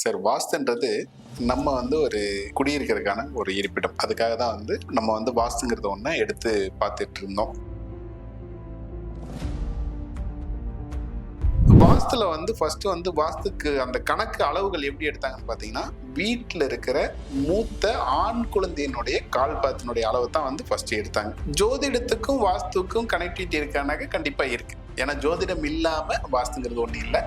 Sir வாஸ்துன்றது நம்ம வந்து ஒரு குடியிருக்கிறதுக்கான ஒரு இருப்பிடம். அதுக்காக தான் வந்து நம்ம வந்து வாஸ்துங்கிறத ஒன்று எடுத்து பார்த்துட்டு இருந்தோம் வாஸ்துல வந்து ஃபர்ஸ்ட் வந்து வாஸ்துக்கு அந்த கணக்கு அளவுகள் எப்படி எடுத்தாங்கன்னு பார்த்தீங்கன்னா வீட்டில் இருக்கிற மூத்த ஆண் குழந்தையினுடைய கால் பாத்தினுடைய அளவு தான் வந்து ஃபர்ஸ்ட் எடுத்தாங்க. ஜோதிடத்துக்கும் வாஸ்துக்கும் கனெக்டிவிட்டி இருக்கானாக்க கண்டிப்பாக இருக்கு. ஏன்னா ஜோதிடம் இல்லாமல் வாஸ்துங்கிறது ஒன்றும் இல்லை.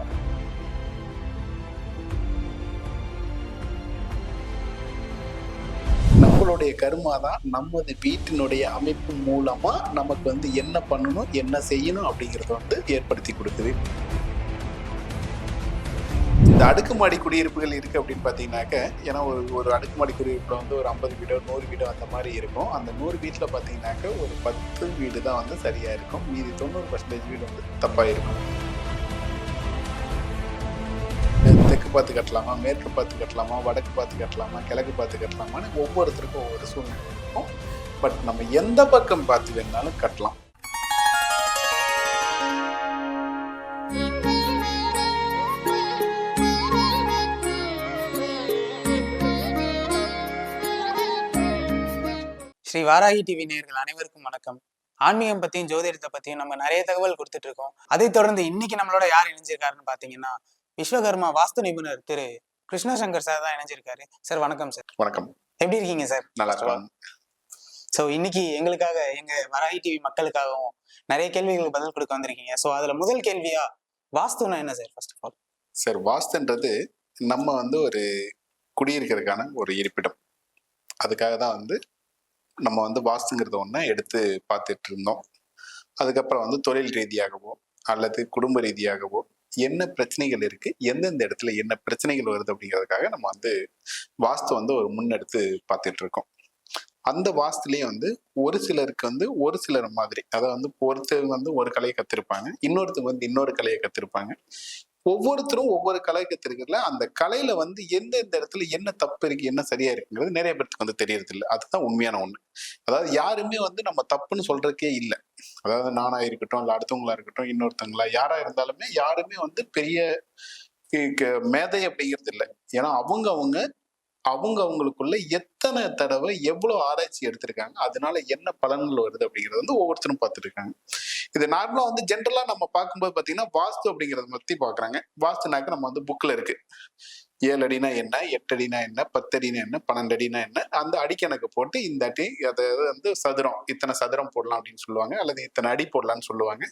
நம்மளுடைய கருமா தான் நமது வீட்டினுடைய அமைப்பு மூலமா நமக்கு வந்து என்ன பண்ணணும் என்ன செய்யணும் அப்படிங்கறத வந்து ஏற்படுத்தி கொடுக்குது. இந்த அடுக்குமாடி குடியிருப்புகள் இருக்கு அப்படின்னு பார்த்தீங்கன்னாக்க ஏன்னா ஒரு ஒரு அடுக்குமாடி குடியிருப்புல வந்து ஒரு ஐம்பது வீடோ நூறு வீடோ அந்த மாதிரி இருக்கும். அந்த நூறு வீட்டில் பார்த்தீங்கன்னாக்க ஒரு பத்து வீடு தான் வந்து சரியா இருக்கும். மீதி தொண்ணூறு பர்சன்டேஜ் வீடு வந்து தப்பா இருக்கும் தெற்கு பார்த்து கட்டலாமா மேற்கு பார்த்து கட்டலாமா வடக்கு பார்த்து கட்டலாமா கிழக்கு பார்த்து கட்டலாமான்னு ஒவ்வொருத்தருக்கும் ஒவ்வொரு சூழ்நிலை இருக்கும். பட் நம்ம எந்த பக்கம் பார்த்து வேணாலும் கட்டலாம். ஸ்ரீ வாராகி டிவி நேர்கள் அனைவருக்கும் வணக்கம். ஆன்மீகம் பத்தியும் ஜோதிடத்தை பத்தியும் நம்ம நிறைய தகவல் கொடுத்துட்டு இருக்கோம். அதைத் தொடர்ந்து இன்னைக்கு நம்மளோட யார் இணைஞ்சிருக்காருன்னு பாத்தீங்கன்னா விஸ்வகர்மா வாஸ்து நிபுணர் திரு கிருஷ்ணசங்கர் சார் தான் இணைஞ்சிருக்காரு. சார் வணக்கம் சார் வணக்கம். எப்படி இருக்கீங்க சார் நல்லா இருக்கலாம் ஸோ இன்னைக்கு எங்களுக்காக எங்க வராகி டிவி மக்களுக்காகவும் நிறைய கேள்விகளுக்கு பதில் கொடுக்க வந்திருக்கீங்க. ஸோ அதுல முதல் கேள்வியா வாஸ்துனா என்ன sir first of all sir வாஸ்துன்றது நம்ம வந்து ஒரு குடியிருக்கிறதுக்கான ஒரு இருப்பிடம். அதுக்காக தான் வந்து நம்ம வந்து வாஸ்துங்கிறத ஒன்று எடுத்து பார்த்துட்டு இருந்தோம். அதுக்கப்புறம் வந்து தொழில் ரீதியாகவோ அல்லது குடும்ப ரீதியாகவோ என்ன பிரச்சனைகள் இருக்கு? எந்தெந்த இடத்துல என்ன பிரச்சனைகள் வருது அப்படிங்கிறதுக்காக நம்ம வந்து வாஸ்து வந்து ஒரு முன்னெடுத்து பார்த்துட்டு இருக்கோம் அந்த வாஸ்துலயும் வந்து ஒரு சிலருக்கு வந்து ஒரு சிலர் மாதிரி அதாவது வந்து ஒருத்தவங்க வந்து ஒரு கலையை கத்திருப்பாங்க இன்னொருத்தவங்க வந்து இன்னொரு கலையை கத்திருப்பாங்க. ஒவ்வொருத்தரும் ஒவ்வொரு கலை கத்திருக்கிறதுல அந்த கலையில வந்து எந்த எந்த இடத்துல என்ன தப்பு இருக்கு என்ன சரியா இருக்குங்கிறது நிறைய பேருக்கு வந்து தெரியறது இல்லை அதுதான் உண்மையான ஒண்ணு. அதாவது யாருமே வந்து நம்ம தப்புன்னு சொல்றதுக்கே இல்லை. அதாவது நானா இருக்கட்டும் இல்லை அடுத்தவங்களா இருக்கட்டும் இன்னொருத்தவங்களா யாரா இருந்தாலுமே யாருமே வந்து பெரிய மேதை அப்படிங்கிறது இல்லை. ஏன்னா அவங்க அவங்க அவங்க அவங்களுக்குள்ள எத்தனை தடவை எவ்வளவு ஆராய்ச்சி எடுத்திருக்காங்க அதனால என்ன பலன்கள் வருது அப்படிங்கறது வந்து ஒவ்வொருத்தரும் பார்த்துட்டு இருக்காங்க. இது நார்மலா வந்து ஜென்ரலா நம்ம பார்க்கும்போது பாத்தீங்கன்னா வாஸ்து அப்படிங்கறத பத்தி பாக்குறாங்க வாஸ்துனாக்க நம்ம வந்து புக்ல இருக்கு. ஏழு அடினா என்ன எட்டு அடினா என்ன பத்து அடினா என்ன பன்னெண்டு அடினா என்ன அந்த அடிக்கணக்கு போட்டு இந்த அடி அதாவது வந்து சதுரம் இத்தனை சதுரம் போடலாம் அப்படின்னு சொல்லுவாங்க அல்லது இத்தனை அடி போடலாம்னு சொல்லுவாங்க.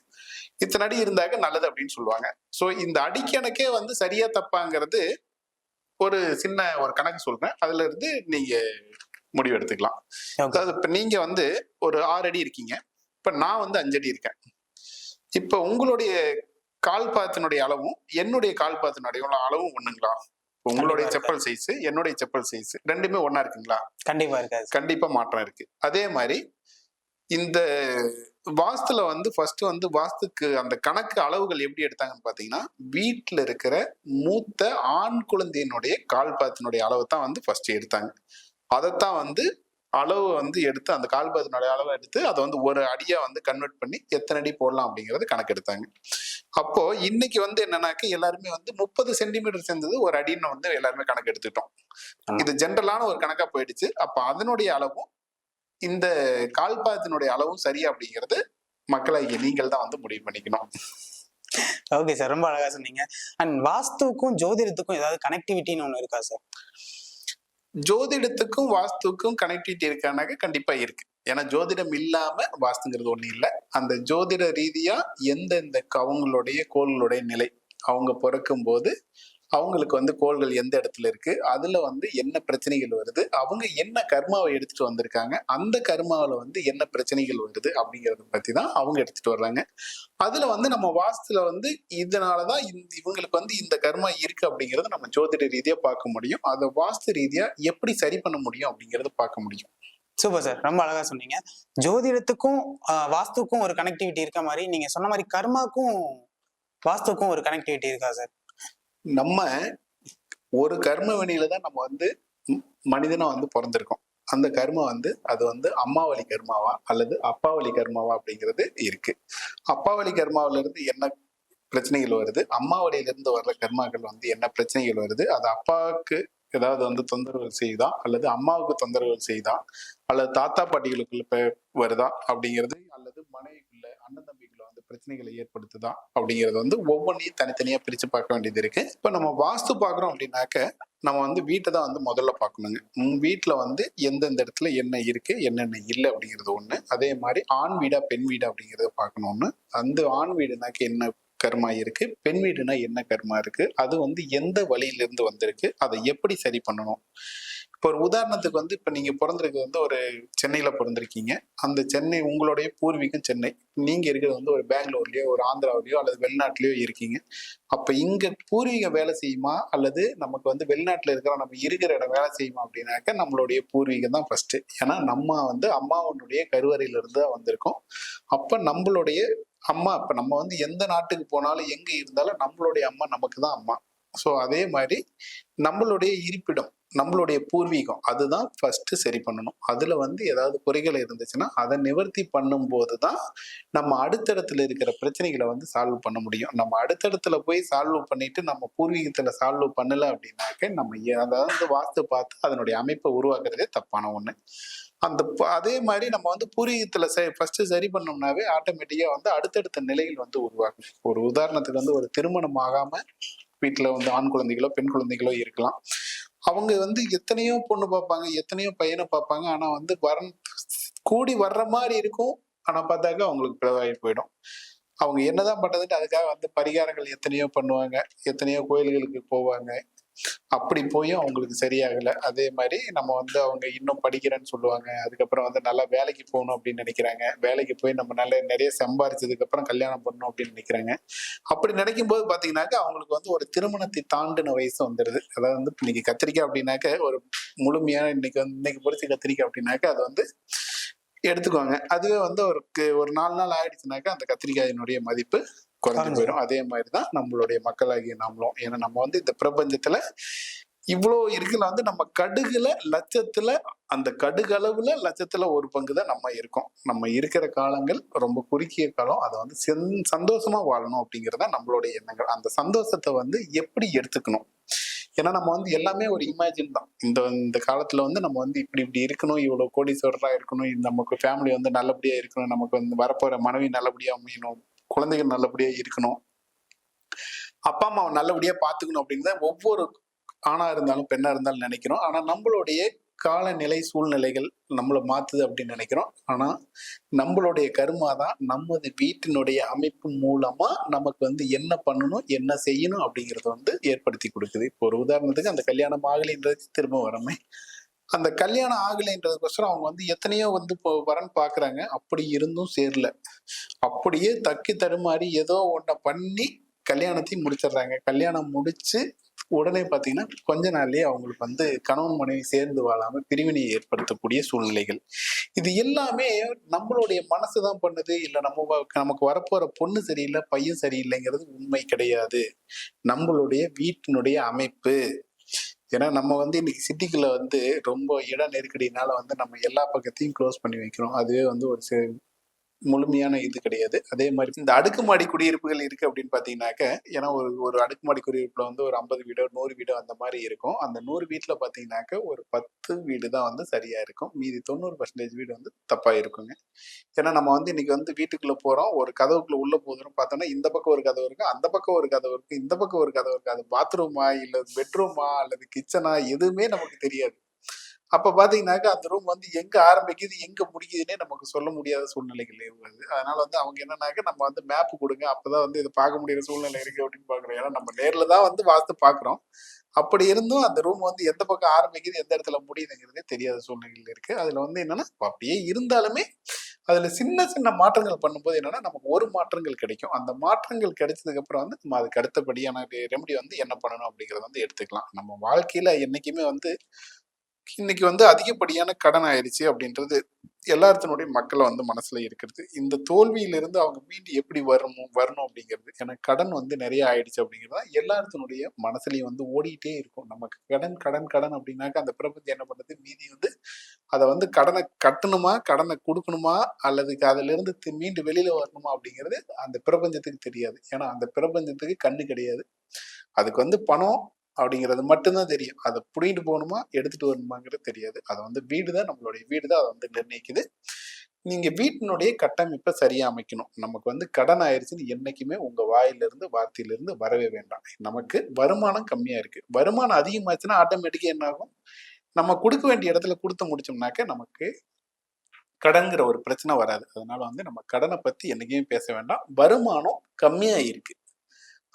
இத்தனை அடி இருந்தாக்க நல்லது அப்படின்னு சொல்லுவாங்க. ஸோ இந்த அடிக்கணக்கே வந்து சரியா தப்பாங்கிறது ஒரு சின்ன ஒரு கணக்கு சொல்றேன். அதுல இருந்து நீங்க முடிவு எடுத்துக்கலாம். அதாவது இப்ப நீங்க வந்து ஒரு ஆறு அடி இருக்கீங்க. இப்ப நான் வந்து அஞ்சு அடி இருக்கேன். இப்ப உங்களுடைய கால் பாத்தினுடைய அளவும் என்னுடைய கால் பாத்தினுடைய அளவும் ஒண்ணுங்களா? உங்களுடைய செப்பல் சைஸ் என்னுடைய செப்பல் சைஸ் ரெண்டுமே ஒண்ணா இருக்குங்களா? கண்டிப்பா இருக்காது கண்டிப்பா மாற்றம் இருக்கு. அதே மாதிரி இந்த வாஸ்துல வந்து ஃபர்ஸ்ட் வந்து வாஸ்துக்கு அந்த கணக்கு அளவுகள் எப்படி எடுத்தாங்கன்னு பாத்தீங்கன்னா வீட்டுல இருக்கிற மூத்த ஆண் குழந்தையினுடைய கால் பாத்தினுடைய அளவு தான் வந்து ஃபர்ஸ்ட் எடுத்தாங்க. அதைத்தான் வந்து அளவு வந்து எடுத்து அந்த கால் பாத்தினுடைய அளவை எடுத்து அதை வந்து ஒரு அடியா வந்து கன்வெர்ட் பண்ணி எத்தனை அடி போடலாம் அப்படிங்கறது கணக்கு எடுத்தாங்க அப்போ இன்னைக்கு வந்து என்னன்னாக்க எல்லாருமே வந்து முப்பது சென்டிமீட்டர் சேர்ந்தது ஒரு அடின்னு வந்து எல்லாருமே கணக்கு எடுத்துட்டோம். இது ஜென்ரலான ஒரு கணக்கா போயிடுச்சு. அப்ப அதனுடைய அளவும் இந்த கால்பாதத்தினுடைய அளவும் சரி அப்படிங்கிறது மக்களாகிய நீங்கள் தான் வந்து முடிவு பண்ணிக்கணும். ஓகே சார் ரொம்ப அழகா சொன்னீங்க. அண்ட் வாஸ்துக்கும் ஜோதிடத்துக்கும் ஏதாவது கனெக்டிவிட்டின்னு ஒன்று இருக்கா சார் ஜோதிடத்துக்கும் வாஸ்துக்கும் கனெக்டிவிட்டி இருக்கானாக்க கண்டிப்பா இருக்கு. ஏன்னா ஜோதிடம் இல்லாம வாஸ்துங்கிறது ஒண்ணு இல்லை. அந்த ஜோதிட ரீதியா எந்தெந்த அவங்களுடைய கோள்களுடைய நிலை அவங்க பிறக்கும் போது அவங்களுக்கு வந்து கோள்கள் எந்த இடத்துல இருக்கு? அதுல வந்து என்ன பிரச்சனைகள் வருது? அவங்க என்ன கர்மாவை எடுத்துட்டு வந்திருக்காங்க? அந்த கர்மாவில் வந்து என்ன பிரச்சனைகள் வருது? அப்படிங்கறத பத்தி தான் அவங்க எடுத்துட்டு வர்றாங்க. அதுல வந்து நம்ம வாஸ்துல வந்து இதனாலதான் இந்த இவங்களுக்கு வந்து இந்த கர்மா இருக்கு அப்படிங்கறத நம்ம ஜோதிட ரீதியா பார்க்க முடியும். அதை வாஸ்து ரீதியா எப்படி சரி பண்ண முடியும் அப்படிங்கறத பார்க்க முடியும். Super sir. ரொம்ப அழகா சொன்னீங்க. ஜோதிடத்துக்கும் வாஸ்துக்கும் ஒரு கனெக்டிவிட்டி இருக்க மாதிரி? நீங்க சொன்ன மாதிரி கர்மாக்கும் வாஸ்துக்கும் ஒரு கனெக்டிவிட்டி இருக்கா சார்? நம்ம ஒரு கர்ம வினையில தான் நம்ம வந்து மனிதனா வந்து பிறந்திருக்கோம். அந்த கர்மா வந்து அது வந்து அம்மாவளி கர்மாவா அல்லது அப்பாவளி கர்மாவா அப்படிங்கிறது இருக்கு. அப்பாவளி கர்மாவில இருந்து என்ன பிரச்சனைகள் வருது? அம்மா வழியிலிருந்து வர்ற கர்மாக்கள் வந்து என்ன பிரச்சனைகள் வருது? அது அப்பாவுக்கு ஏதாவது வந்து தொந்தரவுகள் செய்யுதா? அல்லது அம்மாவுக்கு தொந்தரவுகள் செய்யுதா? அல்லது தாத்தா பாட்டிகளுக்குள்ள வருதா? அப்படிங்கிறது அல்லது மனைவிக்குள்ள அண்ணன் தம்பி பிரச்சனைகளை ஏற்படுத்துதா அப்படிங்கிறது வந்து ஒவ்வொன்றையும் தனித்தனியாக பிரித்து பார்க்க வேண்டியது இருக்கு. இப்போ நம்ம வாஸ்து பார்க்குறோம் அப்படின்னாக்க நம்ம வந்து வீட்டை தான் வந்து முதல்ல பார்க்கணுங்க. வீட்டில் வந்து எந்தெந்த இடத்துல என்ன இருக்கு என்னென்ன இல்லை அப்படிங்கிறது ஒன்று அதே மாதிரி ஆண் வீடா பெண் வீடா அப்படிங்கிறத பார்க்கணும்னு. அந்த ஆண் வீடுனாக்க என்ன கர்மா இருக்கு பெண் வீடுனா என்ன கர்மா இருக்கு அது வந்து எந்த வழியிலிருந்து வந்திருக்கு அதை எப்படி சரி பண்ணணும்? இப்போ ஒரு உதாரணத்துக்கு வந்து இப்போ நீங்கள் பிறந்திருக்கு வந்து ஒரு சென்னையில் பிறந்திருக்கீங்க. அந்த சென்னை உங்களுடைய பூர்வீகம் சென்னை. நீங்கள் இருக்கிறது வந்து ஒரு பெங்களூர்லேயோ ஒரு ஆந்திராவிலையோ அல்லது வெளிநாட்டிலையோ இருக்கீங்க. அப்போ இங்கே பூர்வீகம் வேலை செய்யுமா? அல்லது நமக்கு வந்து வெளிநாட்டில் இருக்கிற நம்ம இருக்கிற இடம் வேலை செய்யுமா அப்படின்னாக்க நம்மளுடைய பூர்வீகம் தான் ஃபஸ்ட்டு ஏன்னா நம்ம வந்து அம்மாவனுடைய கருவறையிலிருந்து தான் வந்திருக்கோம். அப்போ நம்மளுடைய அம்மா இப்போ நம்ம வந்து எந்த நாட்டுக்கு போனாலும் எங்கே இருந்தாலும் நம்மளுடைய அம்மா நமக்கு தான் அம்மா. ஸோ அதே மாதிரி நம்மளுடைய இருப்பிடம் நம்மளுடைய பூர்வீகம் அதுதான் ஃபர்ஸ்ட் சரி பண்ணணும். அதுல வந்து ஏதாவது குறைகள் இருந்துச்சுன்னா அதை நிவர்த்தி பண்ணும்போது தான் நம்ம அடுத்தடத்துல இருக்கிற பிரச்சனைகளை வந்து சால்வ் பண்ண முடியும். நம்ம அடுத்தடத்துல போய் சால்வ் பண்ணிட்டு நம்ம பூர்வீகத்துல சால்வ் பண்ணல அப்படின்னாக்க நம்ம ஏ- அதாவது வாஸ்து பார்த்து அதனுடைய அமைப்பை உருவாக்குறதே தப்பான ஒண்ணு. அந்த அதே மாதிரி நம்ம வந்து பூர்வீகத்துல ஃபர்ஸ்ட் சரி பண்ணோம்னாவே ஆட்டோமேட்டிக்கா வந்து அடுத்தடுத்த நிலையில் வந்து உருவாகும் ஒரு உதாரணத்துக்கு வந்து ஒரு திருமணம் ஆகாம வீட்டுல வந்து ஆண் குழந்தைகளோ பெண் குழந்தைகளோ இருக்கலாம். அவங்க வந்து எத்தனையோ பொண்ணு பார்ப்பாங்க எத்தனையோ பையனை பார்ப்பாங்க. ஆனா வந்து வரன் கூடி வர்ற மாதிரி இருக்கும். ஆனா பார்த்தாக்க அவங்களுக்கு பிளவாகி போயிடும். அவங்க என்னதான் பண்றதுன்னு அதுக்காக வந்து பரிகாரங்கள் எத்தனையோ பண்ணுவாங்க. எத்தனையோ கோயில்களுக்கு போவாங்க. அப்படி போயும் அவங்களுக்கு சரியாகல. அதே மாதிரி நம்ம வந்து அவங்க இன்னும் படிக்கிறேன்னு சொல்லுவாங்க. அதுக்கப்புறம் வந்து நல்லா வேலைக்கு போகணும் அப்படின்னு நினைக்கிறாங்க. வேலைக்கு போய் நம்ம நல்ல நிறைய சம்பாரிச்சதுக்கு அப்புறம் கல்யாணம் பண்ணணும் அப்படின்னு நினைக்கிறாங்க. அப்படி நினைக்கும் போது பாத்தீங்கன்னாக்க அவங்களுக்கு வந்து ஒரு திருமணத்தை தாண்டின வயசு வந்துடுது அதாவது வந்து இன்னைக்கு கத்திரிக்காய் அப்படின்னாக்க ஒரு முழுமையான இன்னைக்கு வந்து இன்னைக்கு பொறிச்ச கத்திரிக்காய் அப்படின்னாக்க அது வந்து எடுத்துக்குவாங்க. அதுவே வந்து ஒரு ஒரு நாலு நாள் ஆயிடுச்சுனாக்கா அந்த கத்திரிக்காயினுடைய மதிப்பு குறைஞ்சு. போயிடும் அதே மாதிரி தான் நம்மளுடைய மக்களாகிய நாமளும். ஏன்னா நம்ம வந்து இந்த பிரபஞ்சத்துல இவ்வளோ இருக்குல்ல வந்து நம்ம கடுகுல லட்சத்துல அந்த கடுகு அளவுல லட்சத்துல ஒரு பங்கு தான் நம்ம இருக்கோம். நம்ம இருக்கிற காலங்கள் ரொம்ப குறுகிய காலம். அதை வந்து செந்- சந்தோஷமா வாழணும் அப்படிங்கிறது நம்மளுடைய எண்ணங்கள். அந்த சந்தோஷத்தை வந்து எப்படி எடுத்துக்கணும்? ஏன்னா நம்ம வந்து எல்லாமே ஒரு இமேஜின் தான். இந்த இந்த காலத்துல வந்து நம்ம வந்து இப்படி இப்படி இருக்கணும். இவ்வளவு கோடீஸ்வரரா இருக்கணும். நமக்கு ஃபேமிலி வந்து நல்லபடியா இருக்கணும். நமக்கு வந்து வரப்போற மனைவி நல்லபடியா அமையணும். குழந்தைகள் நல்லபடியா இருக்கணும். அப்பா அம்மாவை நல்லபடியா பாத்துக்கணும் அப்படின்னு தான் ஒவ்வொரு ஆணா இருந்தாலும் பெண்ணா இருந்தாலும் நினைக்கிறோம். ஆனா நம்மளுடைய காலநிலை சூழ்நிலைகள் நம்மளை மாத்துது அப்படின்னு நினைக்கிறோம். ஆனா நம்மளுடைய கருமா தான் நமது வீட்டினுடைய அமைப்பு மூலமா நமக்கு வந்து என்ன பண்ணணும் என்ன செய்யணும் அப்படிங்கறத வந்து ஏற்படுத்தி கொடுக்குது. இப்போ ஒரு உதாரணத்துக்கு அந்த கல்யாணம் ஆகலைன்றது திரும்ப வரமே அந்த கல்யாணம் ஆகலைன்றதுக்கோசரம் அவங்க வந்து எத்தனையோ வந்து இப்போ வரன் பாக்குறாங்க. அப்படி இருந்தும் சேரல. அப்படியே தக்கி தடுமாறி ஏதோ ஒன்றை பண்ணி கல்யாணத்தையும் முடிச்சிடுறாங்க. கல்யாணம் முடிச்சு உடனே பாத்தீங்கன்னா கொஞ்ச நாள்லயே அவங்களுக்கு வந்து கணவன் மனைவி சேர்ந்து வாழாம பிரிவினையை ஏற்படுத்தக்கூடிய சூழ்நிலைகள். இது எல்லாமே நம்மளுடைய மனசு தான் பண்ணுது. இல்ல நம்ம வ- நமக்கு வரப்போற பொண்ணு சரியில்லை பையன் சரியில்லைங்கிறது உண்மை கிடையாது. நம்மளுடைய வீட்டினுடைய அமைப்பு. ஏன்னா நம்ம வந்து இன்னைக்கு சிட்டிக்குள்ள வந்து ரொம்ப இட நெருக்கடினால வந்து நம்ம எல்லா பக்கத்தையும் க்ளோஸ் பண்ணி வைக்கிறோம். அதுவே வந்து ஒரு முழுமையான இது கிடையாது. அதே மாதிரி இந்த அடுக்குமாடி குடியிருப்புகள் இருக்கு அப்படின்னு பாத்தீங்கன்னாக்க ஏன்னா ஒரு ஒரு அடுக்குமாடி குடியிருப்புல வந்து ஒரு ஐம்பது வீடோ நூறு வீடோ அந்த மாதிரி இருக்கும். அந்த நூறு வீட்டுல பாத்தீங்கன்னாக்க ஒரு பத்து வீடு தான் வந்து சரியா இருக்கும். மீதி தொண்ணூறு பர்சன்டேஜ் வீடு வந்து தப்பா இருக்குங்க. ஏன்னா நம்ம வந்து இன்னைக்கு வந்து வீட்டுக்குள்ள போறோம். ஒரு கதவுக்குள்ள உள்ள போதும் பார்த்தோம்னா இந்த பக்கம் ஒரு கதவு இருக்கு அந்த பக்கம் ஒரு கதவு இருக்கு இந்த பக்கம் ஒரு கதவு இருக்கு அது பாத்ரூமா இல்ல பெட்ரூமா அல்லது கிச்சனா எதுவுமே நமக்கு தெரியாது. அப்போ பார்த்தீங்கன்னாக்கா அந்த ரூம் வந்து எங்கே ஆரம்பிக்குது எங்கே முடிக்குதுன்னே நமக்கு சொல்ல முடியாத சூழ்நிலைகள் வருது அதனால வந்து அவங்க என்னன்னாக்கா நம்ம வந்து மேப்பு கொடுங்க அப்போ தான் வந்து இது பார்க்க முடியிற சூழ்நிலை இருக்குது அப்படின்னு பார்க்குறோம். ஏன்னா நம்ம நேரில் தான் வந்து வாஸ்து பார்க்குறோம். அப்படி இருந்தும் அந்த ரூம் வந்து எந்த பக்கம் ஆரம்பிக்குது எந்த இடத்துல முடியுதுங்கிறதே தெரியாத சூழ்நிலைகள் இருக்குது அதில் வந்து என்னென்னா அப்படியே இருந்தாலுமே அதில் சின்ன சின்ன மாற்றங்கள் பண்ணும்போது என்னென்னா நமக்கு ஒரு மாற்றங்கள் கிடைக்கும். அந்த மாற்றங்கள் கிடைச்சதுக்கப்புறம் வந்து நம்ம அதுக்கு அடுத்தபடியான ரெமெடி வந்து என்ன பண்ணணும் அப்படிங்கிறத வந்து எடுத்துக்கலாம். நம்ம வாழ்க்கையில் என்னைக்குமே வந்து இன்னைக்கு வந்து அதிகப்படியான கடன் ஆயிடுச்சு அப்படின்றது எல்லாத்தினுடைய மக்களை வந்து மனசுல இருக்கிறது. இந்த தோல்வியிலிருந்து அவங்க மீண்டு எப்படி வரணும் வரணும் அப்படிங்கிறது. ஏன்னா கடன் வந்து நிறைய ஆயிடுச்சு அப்படிங்கிறது தான் எல்லாத்தினுடைய மனசுலயும் வந்து ஓடிட்டே இருக்கும். நமக்கு கடன் கடன் கடன் அப்படின்னாக்க அந்த பிரபஞ்சம் என்ன பண்ணுது? மீதி வந்து அதை வந்து கடனை கட்டணுமா கடனை கொடுக்கணுமா அல்லது அதுல இருந்து மீண்டு வெளியில வரணுமா அப்படிங்கிறது அந்த பிரபஞ்சத்துக்கு தெரியாது. ஏன்னா அந்த பிரபஞ்சத்துக்கு கண்ணு கிடையாது. அதுக்கு வந்து பணம் அப்படிங்கிறது மட்டும்தான் தெரியும். அதை புடிங்கிட்டு போகணுமா எடுத்துட்டு வரணுமாங்கிறது தெரியாது. அதை வந்து வீடு தான் நம்மளுடைய வீடு தான் அதை வந்து நிர்ணயிக்குது. நீங்கள் வீட்டினுடைய கட்டமைப்பை சரியாக அமைக்கணும். நமக்கு வந்து கடன் ஆயிடுச்சுன்னு என்றைக்குமே உங்கள் வாயிலிருந்து வார்த்தையிலிருந்து வரவே வேண்டாம். நமக்கு வருமானம் கம்மியாக இருக்குது வருமானம் அதிகமாச்சுன்னா ஆட்டோமேட்டிக்காக என்ன ஆகும்? நம்ம கொடுக்க வேண்டிய இடத்துல கொடுத்து முடிச்சோம்னாக்க நமக்கு கடன்கிற ஒரு பிரச்சனை வராது. அதனால வந்து நம்ம கடனை பற்றி என்றைக்குமே பேச வேண்டாம். வருமானம் கம்மியாக இருக்குது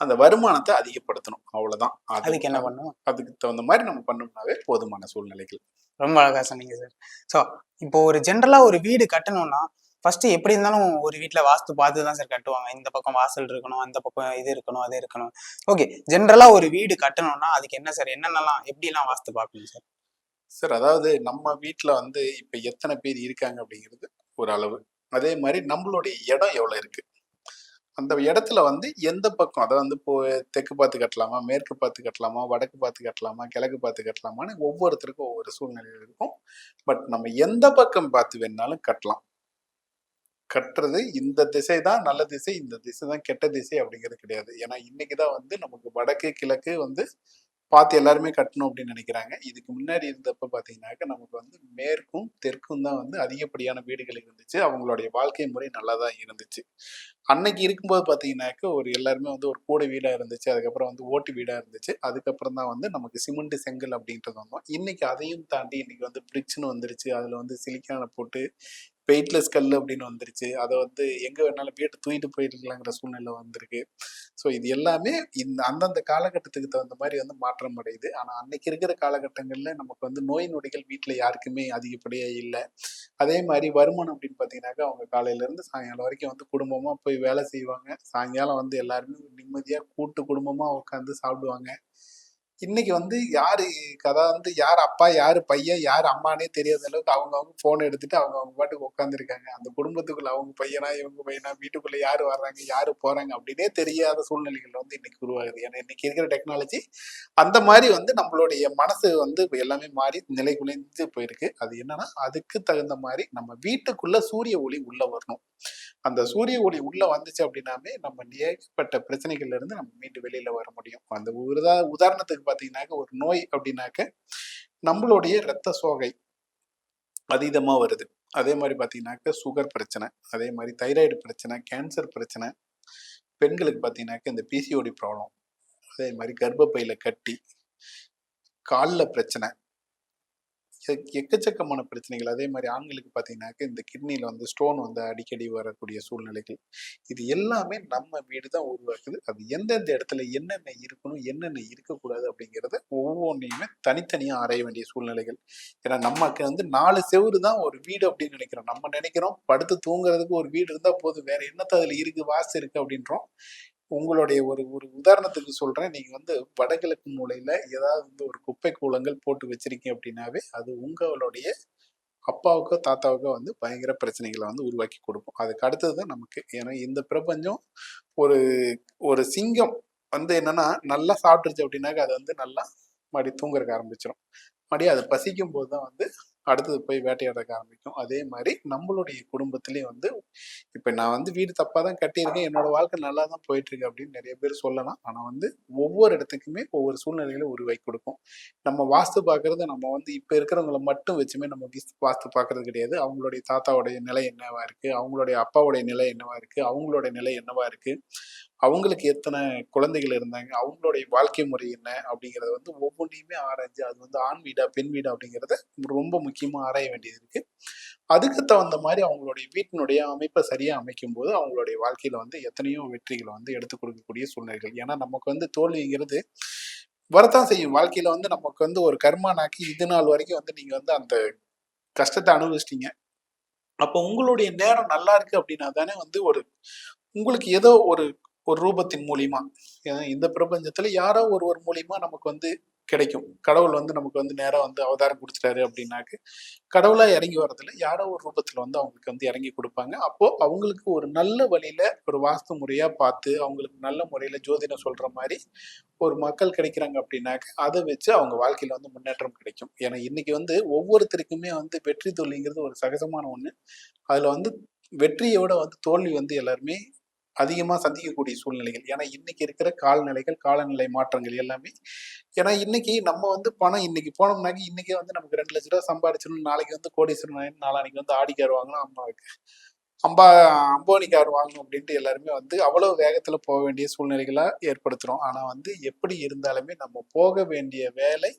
அந்த வருமானத்தை அதிகப்படுத்தணும். அவ்வளவுதான். அது- அதுக்கு என்ன பண்ணும்? அதுக்கு தகுந்த மாதிரி நம்ம பண்ணோம்னாவே போதுமான சூழ்நிலைகள். ரொம்ப அழகா சொன்னீங்க சார் ஸோ இப்போ ஒரு ஜென்ரலா ஒரு வீடு கட்டணும்னா ஃபர்ஸ்ட் எப்படி இருந்தாலும் ஒரு வீட்ல வாஸ்து பார்த்து தான் சார் கட்டுவாங்க. இந்த பக்கம் வாசல் இருக்கணும் அந்த பக்கம் இது இருக்கணும் அது இருக்கணும். ஓகே ஜென்ரலா ஒரு வீடு கட்டணும்னா அதுக்கு என்ன சார் என்னென்னலாம் எப்படிலாம் வாஸ்து பார்க்கணும் சார் சார் அதாவது நம்ம வீட்ல வந்து இப்ப எத்தனை பேர் இருக்காங்க அப்படிங்கிறது ஒரு அளவு. அதே மாதிரி நம்மளுடைய இடம் எவ்வளவு இருக்கு? அந்த இடத்துல வந்து எந்த பக்கம்? அதை வந்து இப்போ தெற்கு பார்த்து கட்டலாமா? மேற்கு பார்த்து கட்டலாமா? வடக்கு பார்த்து கட்டலாமா? கிழக்கு பார்த்து கட்டலாமான்னு ஒவ்வொருத்தருக்கும் ஒவ்வொரு சூழ்நிலை இருக்கும். பட் நம்ம எந்த பக்கம் பார்த்து வேணாலும் கட்டலாம். கட்டுறது இந்த திசை தான் நல்ல திசை இந்த திசை தான் கெட்ட திசை அப்படிங்கிறது கிடையாது. ஏன்னா இன்னைக்கு தான் வந்து நமக்கு வடக்கு கிழக்கு வந்து பார்த்து எல்லாருமே கட்டணும் அப்படின்னு நினைக்கிறாங்க. இதுக்கு முன்னாடி இருந்தப்ப பார்த்தீங்கன்னாக்க நமக்கு வந்து மேற்கும் தெற்கும் தான் வந்து அதிகப்படியான வீடுகள் இருந்துச்சு. அவங்களுடைய வாழ்க்கை முறை நல்லா தான் இருந்துச்சு. அன்னைக்கு இருக்கும்போது பார்த்தீங்கன்னாக்க ஒரு எல்லாருமே வந்து ஒரு கூடை வீடாக இருந்துச்சு. அதுக்கப்புறம் வந்து ஓட்டு வீடாக இருந்துச்சு. அதுக்கப்புறம் தான் வந்து நமக்கு சிமெண்ட் செங்கல் அப்படின்றது வந்தோம். இன்னைக்கு அதையும் தாண்டி இன்னைக்கு வந்து பிரிட்ஜ்னு வந்துருச்சு. அதில் வந்து சிலிக்கானை போட்டு வெயிட்லெஸ் கல் அப்படின்னு வந்துருச்சு. அதை வந்து எங்கே வேணாலும் போயிட்டு தூக்கிட்டு போயிருக்கலாங்கிற சூழ்நிலை வந்திருக்கு. ஸோ இது எல்லாமே இந்த அந்தந்த காலகட்டத்துக்கு தகுந்த மாதிரி வந்து மாற்றம் அடையுது. ஆனால் அன்னைக்கு இருக்கிற காலகட்டங்களில் நமக்கு வந்து நோய் நொடிகள் வீட்டில் யாருக்குமே அதிகப்படியாக இல்லை. அதே மாதிரி வருமானம் அப்படின்னு பார்த்தீங்கன்னாக்கா அவங்க காலையிலேருந்து சாயங்காலம் வரைக்கும் வந்து குடும்பமாக போய் வேலை செய்வாங்க. சாயங்காலம் வந்து எல்லாருமே நிம்மதியாக கூட்டு குடும்பமாக உட்காந்து சாப்பிடுவாங்க. இன்னைக்கு வந்து யாரு கதை வந்து யார் அப்பா யார் பையன் யார் அம்மானே தெரியாத அளவுக்கு அவங்க அவங்க போன் எடுத்துட்டு அவங்க அவங்க பாட்டுக்கு உட்காந்துருக்காங்க அந்த குடும்பத்துக்குள்ள அவங்க பையனா இவங்க பையனா வீட்டுக்குள்ள யாரு வர்றாங்க யாரு போறாங்க அப்படின்னே தெரியாத சூழ்நிலைகள் வந்து இன்னைக்கு உருவாகுது. ஏன்னா இன்னைக்கு இருக்கிற டெக்னாலஜி அந்த மாதிரி வந்து நம்மளுடைய மனசு வந்து இப்போ எல்லாமே மாறி நிலை குலைந்து போயிருக்கு. அது என்னன்னா அதுக்கு தகுந்த மாதிரி நம்ம வீட்டுக்குள்ள சூரிய ஒளி உள்ள வரணும். அந்த சூரிய ஒளி உள்ள வந்துச்சு அப்படின்னாமே நம்ம ஏகப்பட்ட பிரச்சனைகள்ல இருந்து நம்ம மீண்டு வெளியில வர முடியும். அந்த உதாரணத்துக்கு பார்த்தீங்கன்னாக்க ஒரு நோய் அப்படின்னாக்க நம்மளுடைய இரத்த சோகை அதீதமாக வருது. அதே மாதிரி பார்த்தீங்கன்னாக்க சுகர் பிரச்சனை அதே மாதிரி தைராய்டு பிரச்சனை கேன்சர் பிரச்சனை. பெண்களுக்கு பார்த்தீங்கன்னாக்க இந்த பிசிஓடி ப்ராப்ளம் அதே மாதிரி கர்ப்பப்பையில் கட்டி காலில் பிரச்சனை எக்கச்சக்கமான பிரச்சனைகள். அதே மாதிரி ஆண்களுக்கு பார்த்தீங்கன்னாக்க இந்த கிட்னியில் வந்து ஸ்டோன் வந்து அடிக்கடி வரக்கூடிய சூழ்நிலைகள். இது எல்லாமே நம்ம வீடு தான் உருவாக்குது. அது எந்தெந்த இடத்துல என்னென்ன இருக்கணும் என்னென்ன இருக்கக்கூடாது அப்படிங்கிறத ஒவ்வொன்றையுமே தனித்தனியாக ஆராய வேண்டிய சூழ்நிலைகள். ஏன்னா நமக்கு வந்து நாலு செவுரு தான் ஒரு வீடு அப்படின்னு நினைக்கிறோம். நம்ம நினைக்கிறோம் படுத்து தூங்குறதுக்கு ஒரு வீடு இருந்தால் போதும். வேற என்னத்த அதில் இருக்கு வாசு இருக்கு அப்படின்றோம். உங்களுடைய ஒரு ஒரு உதாரணத்துக்கு சொல்றேன். நீங்க வந்து வடகிழக்கு மூலையில ஏதாவது வந்து ஒரு குப்பை கூலங்கள் போட்டு வச்சிருக்கீங்க அப்படின்னாவே அது உங்களுடைய அப்பாவுக்கோ தாத்தாவுக்கோ வந்து பயங்கர பிரச்சனைகளை வந்து உருவாக்கி கொடுப்போம் அதுக்கு அடுத்தது தான் நமக்கு ஏன்னா இந்த பிரபஞ்சம் ஒரு ஒரு சிங்கம் வந்து என்னன்னா நல்லா சாப்பிட்டுருச்சு அப்படின்னாக்க அது வந்து நல்லா மறுபடி தூங்குறதுக்கு ஆரம்பிச்சிடும் மறுபடியும் அது பசிக்கும் போது தான் வந்து அடுத்தது போய் வேட்டையாடுறதுக்கு ஆரம்பிக்கும். அதே மாதிரி நம்மளுடைய குடும்பத்திலேயே வந்து இப்போ நான் வந்து வீடு தப்பாக தான் கட்டியிருக்கேன். என்னோட வாழ்க்கை நல்லா தான் போயிட்டு இருக்கு அப்படின்னு நிறைய பேர் சொல்லலாம். ஆனால் வந்து ஒவ்வொரு இடத்துக்குமே ஒவ்வொரு சூழ்நிலைகளை உருவாக்கி கொடுக்கும். நம்ம வாஸ்து பார்க்கறது நம்ம வந்து இப்போ இருக்கிறவங்கள மட்டும் வச்சுமே நம்ம வாஸ்து பார்க்கறது கிடையாது. அவங்களுடைய தாத்தாவுடைய நிலை என்னவா இருக்கு? அவங்களுடைய அப்பாவுடைய நிலை என்னவா இருக்கு? அவங்களுடைய நிலை என்னவா இருக்கு? அவங்களுக்கு எத்தனை குழந்தைகள் இருந்தாங்க அவங்களுடைய வாழ்க்கை முறை என்ன அப்படிங்கறத வந்து ஒவ்வொன்றையுமே ஆராய்ஞ்சு அது வந்து ஆண் வீடா பெண் வீடா அப்படிங்கிறத ரொம்ப முக்கியமாக ஆராய வேண்டியது இருக்கு. அதுக்கு தகுந்த மாதிரி அவங்களுடைய வீட்டினுடைய அமைப்பை சரியாக அமைக்கும் போது அவங்களுடைய வாழ்க்கையில வந்து எத்தனையோ வெற்றிகளை வந்து எடுத்து கொடுக்கக்கூடிய சூழ்நிலைகள். ஏன்னா நமக்கு வந்து தோல்விங்கிறது வரத்தான் செய்யும். வாழ்க்கையில வந்து நமக்கு வந்து ஒரு கர்மானாக்கி இது நாள் வரைக்கும் வந்து நீங்க வந்து அந்த கஷ்டத்தை அனுபவிச்சிட்டீங்க. அப்போ உங்களுடைய நேரம் நல்லா இருக்கு அப்படின்னா தானே வந்து ஒரு உங்களுக்கு ஏதோ ஒரு ஒரு ரூபத்தின் மூலியமா. ஏன்னா இந்த பிரபஞ்சத்துல யாரோ ஒருவர் மூலியமா நமக்கு வந்து கிடைக்கும். கடவுள் வந்து நமக்கு வந்து நேராக வந்து அவதாரம் கொடுத்துட்டாரு அப்படின்னாக்க கடவுளா இறங்கி வரதில்ல யாரோ ஒரு ரூபத்துல வந்து அவங்களுக்கு வந்து இறங்கி கொடுப்பாங்க. அப்போ அவங்களுக்கு ஒரு நல்ல வழியில ஒரு வாஸ்து முறையா பார்த்து அவங்களுக்கு நல்ல முறையில ஜோதிடம் சொல்ற மாதிரி ஒரு மக்கள் கிடைக்கிறாங்க அப்படின்னாக்க அதை வச்சு அவங்க வாழ்க்கையில வந்து முன்னேற்றம் கிடைக்கும். ஏன்னா இன்னைக்கு வந்து ஒவ்வொருத்தருக்குமே வந்து வெற்றி தோல்விங்கிறது ஒரு சகஜமான ஒண்ணு. அதுல வந்து வெற்றியோட வந்து தோல்வி வந்து எல்லாருமே அதிகமாக சந்திக்கக்கூடிய சூழ்நிலைகள். ஏன்னா இன்னைக்கு இருக்கிற காலநிலைகள் காலநிலை மாற்றங்கள் எல்லாமே ஏன்னா இன்னைக்கு நம்ம வந்து பணம் இன்னைக்கு போனோம்னாக்க இன்னைக்கே வந்து நமக்கு ரெண்டு லட்ச ரூபா சம்பாதிச்சிடணும் நாளைக்கு வந்து கோடீஸ்வரன் நாளானிக்கு வந்து ஆடி கார் வாங்கணும் அம்மாவுக்கு. அம்பா அம்போனி கார் வாங்கணும் அப்படின்ட்டு எல்லாருமே வந்து அவ்வளோ வேகத்தில் போக வேண்டிய சூழ்நிலைகளாக ஏற்படுத்துகிறோம் ஆனால் வந்து எப்படி இருந்தாலுமே நம்ம போக வேண்டிய வேலை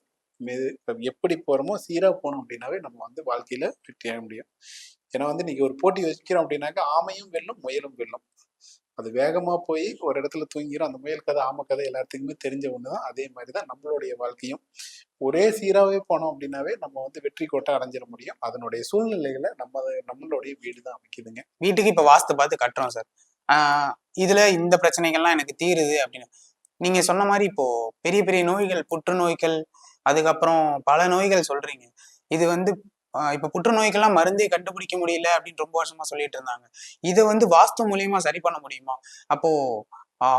மெது எப்படி போகிறோமோ சீராக போனோம் அப்படின்னாவே நம்ம வந்து வாழ்க்கையில் வெற்றியாக முடியும். ஏன்னா வந்து இன்னைக்கு ஒரு போட்டி வச்சுக்கிறோம் அப்படின்னாக்கா ஆமையும் வெல்லும் முயலும் வெல்லும். அது வேகமாக போய் ஒரு இடத்துல தூங்கிடும் அந்த முயல் கதை ஆம கதை எல்லாத்துக்குமே தெரிஞ்ச ஒன்று தான் அதே மாதிரி தான் நம்மளுடைய வாழ்க்கையும். ஒரே சீராகவே போனோம் அப்படின்னாவே நம்ம வந்து வெற்றி கோட்டை அடைஞ்சிட முடியும். அதனுடைய சூழ்நிலைகளை நம்ம நம்மளுடைய வீடு தான் அமைக்குதுங்க. வீட்டுக்கு இப்போ வாஸ்து பார்த்து கட்டுறோம் சார். இதில் இதுல இந்த பிரச்சனைகள்லாம் எனக்கு தீருது அப்படின்னு. நீங்க சொன்ன மாதிரி இப்போ பெரிய பெரிய நோய்கள் புற்றுநோய்கள் அதுக்கப்புறம் பல நோய்கள் சொல்றீங்க. இது வந்து இப்ப புற்றுநோய்க்கெல்லாம் மருந்தே கண்டுபிடிக்க முடியல அப்படின்னு ரொம்ப வருஷமா சொல்லிட்டு இருந்தாங்க. இதை வந்து வாஸ்து மூலியமா சரி பண்ண முடியுமா? அப்போ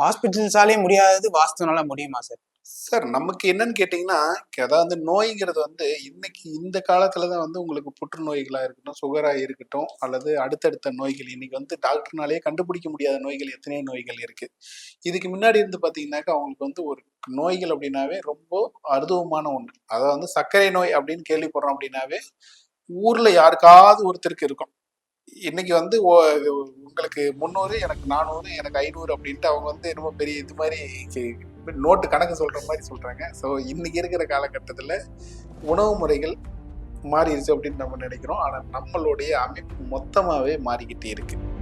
ஹாஸ்பிட்டல்ஸாலே முடியாதது வாஸ்துனால முடியுமா சார்? சார் நமக்கு என்னன்னு கேட்டிங்கன்னா அதாவது நோய்ங்கிறது வந்து இன்னைக்கு இந்த காலத்துல தான் வந்து உங்களுக்கு புற்றுநோய்களா இருக்கட்டும் சுகரா இருக்கட்டும் அல்லது அடுத்தடுத்த நோய்கள். இன்னைக்கு வந்து டாக்டர்னாலே கண்டுபிடிக்க முடியாத நோய்கள் எத்தனையோ நோய்கள் இருக்கு. இதுக்கு முன்னாடி இருந்து பாத்தீங்கன்னாக்கா அவங்களுக்கு வந்து ஒரு நோய்கள் அப்படின்னாவே ரொம்ப அருதுவமான ஒன்று அதாவது வந்து சர்க்கரை நோய் அப்படின்னு கேள்விப்படுறோம் அப்படின்னாவே ஊர்ல யாருக்காவது ஒருத்தருக்கு இருக்கும். இன்னைக்கு வந்து ஓ- உங்களுக்கு முந்நூறு எனக்கு நானூறு எனக்கு ஐநூறு அப்படின்ட்டு அவங்க வந்து என்னமோ பெரிய இது மாதிரி நோட்டு கணக்கு சொல்ற மாதிரி சொல்றாங்க. ஸோ இன்னைக்கு இருக்கிற காலகட்டத்தில் உணவு முறைகள் மாறிடுச்சு அப்படின்னு நம்ம நினைக்கிறோம். ஆனால் நம்மளுடைய அமைப்பு மொத்தமாகவே மாறிக்கிட்டே இருக்குது